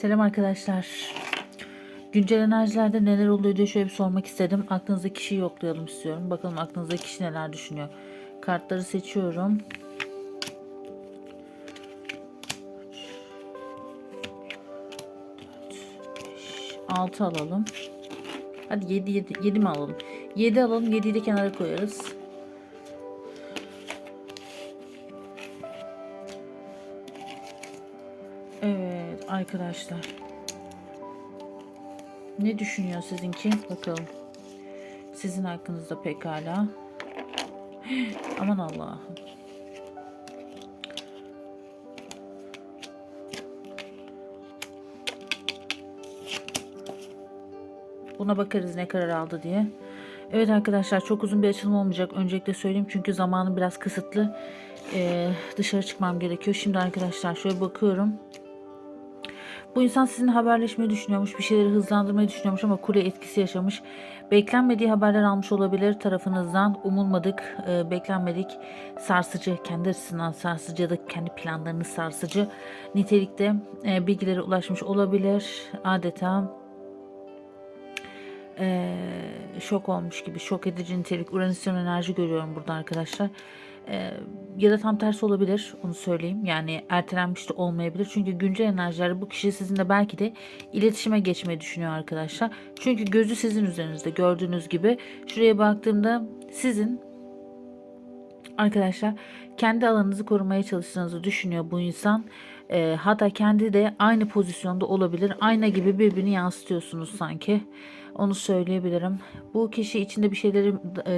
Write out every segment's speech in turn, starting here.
Selam arkadaşlar. Güncel enerjilerde neler oluyor diye şöyle bir sormak istedim. Aklınızdaki kişiyi yoklayalım istiyorum. Bakalım aklınızdaki kişi neler düşünüyor. Kartları seçiyorum. Altı alalım. Hadi 7 7 7 mi alalım? 7 alalım. 7'yi de kenara koyarız. Evet arkadaşlar. Ne düşünüyor sizinki? Bakalım. Sizin hakkınızda pekala. Aman Allah'ım. Buna bakarız ne karar aldı diye. Evet arkadaşlar çok uzun bir açılım olmayacak. Öncelikle söyleyeyim çünkü zamanım biraz kısıtlı. Ee, dışarı çıkmam gerekiyor. Şimdi arkadaşlar şöyle bakıyorum. Bu insan sizinle haberleşmeyi düşünüyormuş, bir şeyleri hızlandırmayı düşünüyormuş ama kule etkisi yaşamış. Beklenmediği haberler almış olabilir tarafınızdan. Umulmadık, e, beklenmedik, sarsıcı, kendi açısından sarsıcı ya da kendi planlarını sarsıcı nitelikte e, bilgilere ulaşmış olabilir. Adeta e, şok olmuş gibi, şok edici nitelik, Uranüs'ün enerji görüyorum burada arkadaşlar. E, ya da tam tersi olabilir, onu söyleyeyim. Yani ertelenmiş de olmayabilir. Çünkü güncel enerjiler bu kişi sizinle belki de iletişime geçmeyi düşünüyor arkadaşlar. Çünkü gözü sizin üzerinizde gördüğünüz gibi. Şuraya baktığımda sizin arkadaşlar kendi alanınızı korumaya çalıştığınızı düşünüyor bu insan. E, hatta kendi de aynı pozisyonda olabilir. Ayna gibi birbirini yansıtıyorsunuz sanki. Onu söyleyebilirim. Bu kişi içinde bir şeyleri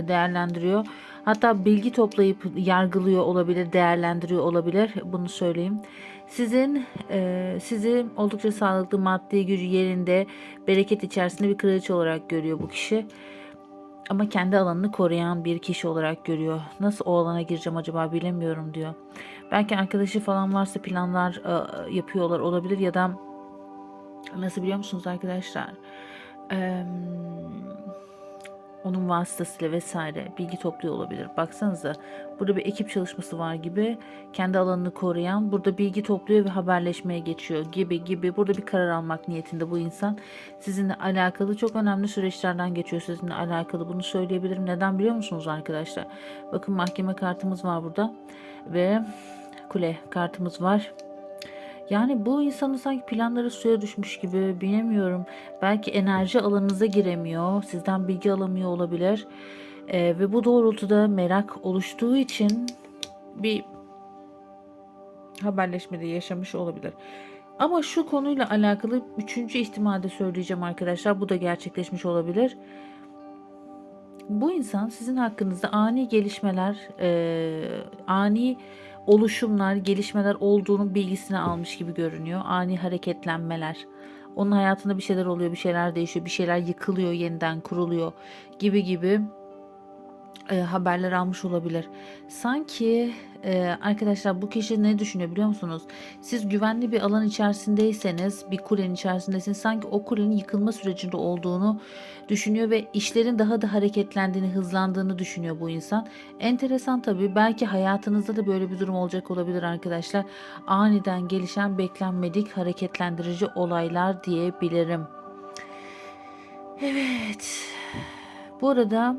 değerlendiriyor. Hatta bilgi toplayıp yargılıyor olabilir, değerlendiriyor olabilir. Bunu söyleyeyim. Sizin e, sizi oldukça sağlıklı, maddi gücü yerinde, bereket içerisinde bir kraliçe olarak görüyor bu kişi. Ama kendi alanını koruyan bir kişi olarak görüyor. Nasıl o alana gireceğim acaba bilemiyorum diyor. Belki arkadaşı falan varsa planlar e, yapıyorlar olabilir ya da nasıl biliyor musunuz arkadaşlar? Eee onun vasıtasıyla vesaire bilgi topluyor olabilir. Baksanıza burada bir ekip çalışması var gibi kendi alanını koruyan burada bilgi topluyor ve haberleşmeye geçiyor gibi gibi burada bir karar almak niyetinde bu insan sizinle alakalı çok önemli süreçlerden geçiyor sizinle alakalı bunu söyleyebilirim. Neden biliyor musunuz arkadaşlar? Bakın mahkeme kartımız var burada ve kule kartımız var. Yani bu insanın sanki planları suya düşmüş gibi bilemiyorum. Belki enerji alanınıza giremiyor. Sizden bilgi alamıyor olabilir. Ee, ve bu doğrultuda merak oluştuğu için bir haberleşmede yaşamış olabilir. Ama şu konuyla alakalı üçüncü ihtimalde söyleyeceğim arkadaşlar. Bu da gerçekleşmiş olabilir. Bu insan sizin hakkınızda ani gelişmeler, e, ani oluşumlar, gelişmeler olduğunun bilgisini almış gibi görünüyor. Ani hareketlenmeler. Onun hayatında bir şeyler oluyor, bir şeyler değişiyor, bir şeyler yıkılıyor, yeniden kuruluyor gibi gibi e, haberler almış olabilir. Sanki e, arkadaşlar bu kişi ne düşünüyor biliyor musunuz? Siz güvenli bir alan içerisindeyseniz, bir kulenin içerisindeyseniz sanki o kulenin yıkılma sürecinde olduğunu düşünüyor ve işlerin daha da hareketlendiğini, hızlandığını düşünüyor bu insan. Enteresan tabii. Belki hayatınızda da böyle bir durum olacak olabilir arkadaşlar. Aniden gelişen beklenmedik hareketlendirici olaylar diyebilirim. Evet. Bu arada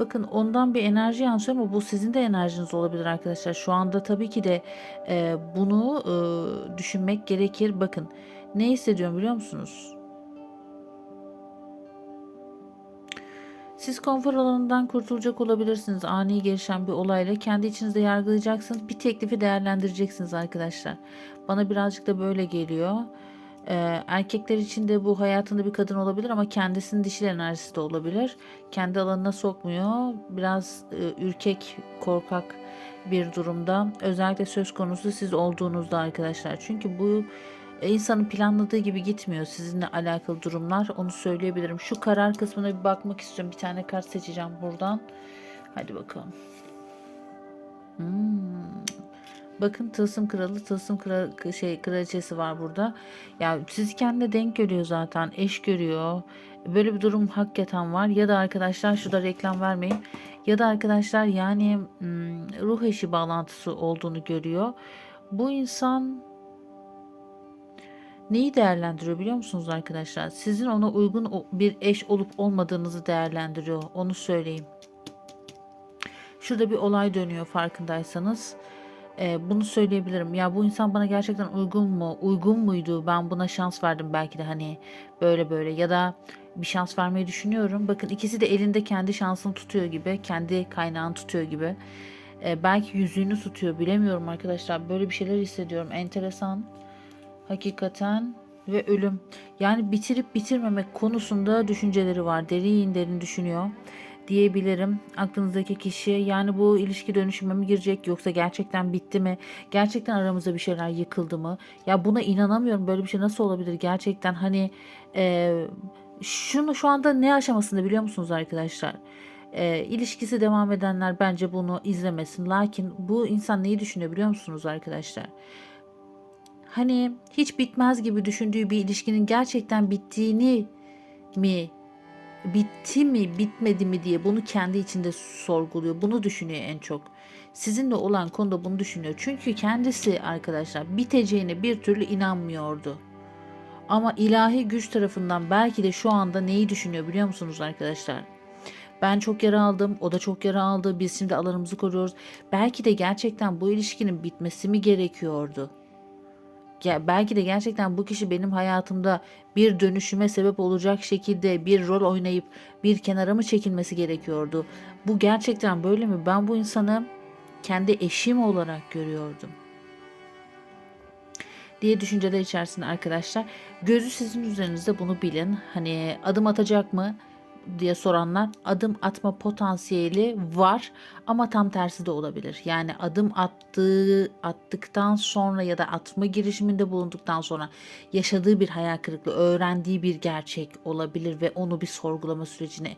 Bakın ondan bir enerji yansıyor ama bu sizin de enerjiniz olabilir arkadaşlar. Şu anda tabii ki de e, bunu e, düşünmek gerekir. Bakın ne hissediyorum biliyor musunuz? Siz konfor alanından kurtulacak olabilirsiniz. Ani gelişen bir olayla kendi içinizde yargılayacaksınız. Bir teklifi değerlendireceksiniz arkadaşlar. Bana birazcık da böyle geliyor. Ee, erkekler için de bu hayatında bir kadın olabilir ama kendisinin dişil enerjisi de olabilir. Kendi alanına sokmuyor. Biraz e, ürkek, korkak bir durumda. Özellikle söz konusu siz olduğunuzda arkadaşlar. Çünkü bu insanın planladığı gibi gitmiyor sizinle alakalı durumlar. Onu söyleyebilirim. Şu karar kısmına bir bakmak istiyorum. Bir tane kart seçeceğim buradan. Hadi bakalım. Hmm. Bakın tılsım kralı, tılsım kral, şey kraliçesi var burada. Ya sizi kendine denk görüyor zaten. Eş görüyor. Böyle bir durum hakikaten var. Ya da arkadaşlar şurada reklam vermeyin. Ya da arkadaşlar yani hmm, ruh eşi bağlantısı olduğunu görüyor. Bu insan neyi değerlendiriyor biliyor musunuz arkadaşlar? Sizin ona uygun bir eş olup olmadığınızı değerlendiriyor. Onu söyleyeyim. Şurada bir olay dönüyor farkındaysanız. Ee, bunu söyleyebilirim. Ya bu insan bana gerçekten uygun mu? Uygun muydu? Ben buna şans verdim belki de hani böyle böyle ya da bir şans vermeyi düşünüyorum. Bakın ikisi de elinde kendi şansını tutuyor gibi, kendi kaynağını tutuyor gibi. Ee, belki yüzüğünü tutuyor bilemiyorum arkadaşlar. Böyle bir şeyler hissediyorum. Enteresan. Hakikaten ve ölüm. Yani bitirip bitirmemek konusunda düşünceleri var. Derin derin düşünüyor diyebilirim. Aklınızdaki kişi yani bu ilişki dönüşüme mi girecek yoksa gerçekten bitti mi? Gerçekten aramızda bir şeyler yıkıldı mı? Ya buna inanamıyorum. Böyle bir şey nasıl olabilir? Gerçekten hani e, şunu şu anda ne aşamasında biliyor musunuz arkadaşlar? E, ilişkisi devam edenler bence bunu izlemesin. Lakin bu insan neyi düşünüyor biliyor musunuz arkadaşlar? Hani hiç bitmez gibi düşündüğü bir ilişkinin gerçekten bittiğini mi bitti mi bitmedi mi diye bunu kendi içinde sorguluyor. Bunu düşünüyor en çok. Sizinle olan konuda bunu düşünüyor. Çünkü kendisi arkadaşlar biteceğine bir türlü inanmıyordu. Ama ilahi güç tarafından belki de şu anda neyi düşünüyor biliyor musunuz arkadaşlar? Ben çok yara aldım, o da çok yara aldı. Biz şimdi alanımızı koruyoruz. Belki de gerçekten bu ilişkinin bitmesi mi gerekiyordu? Ya belki de gerçekten bu kişi benim hayatımda bir dönüşüme sebep olacak şekilde bir rol oynayıp bir kenara mı çekilmesi gerekiyordu? Bu gerçekten böyle mi? Ben bu insanı kendi eşim olarak görüyordum. diye düşünceler içerisinde arkadaşlar. Gözü sizin üzerinizde bunu bilin. Hani adım atacak mı diye soranlar adım atma potansiyeli var ama tam tersi de olabilir. Yani adım attığı attıktan sonra ya da atma girişiminde bulunduktan sonra yaşadığı bir hayal kırıklığı, öğrendiği bir gerçek olabilir ve onu bir sorgulama sürecine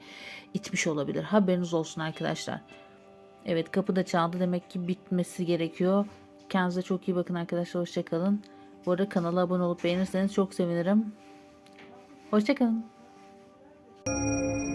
itmiş olabilir. Haberiniz olsun arkadaşlar. Evet kapı da çaldı demek ki bitmesi gerekiyor. Kendinize çok iyi bakın arkadaşlar. Hoşçakalın. Bu arada kanala abone olup beğenirseniz çok sevinirim. Hoşçakalın. Música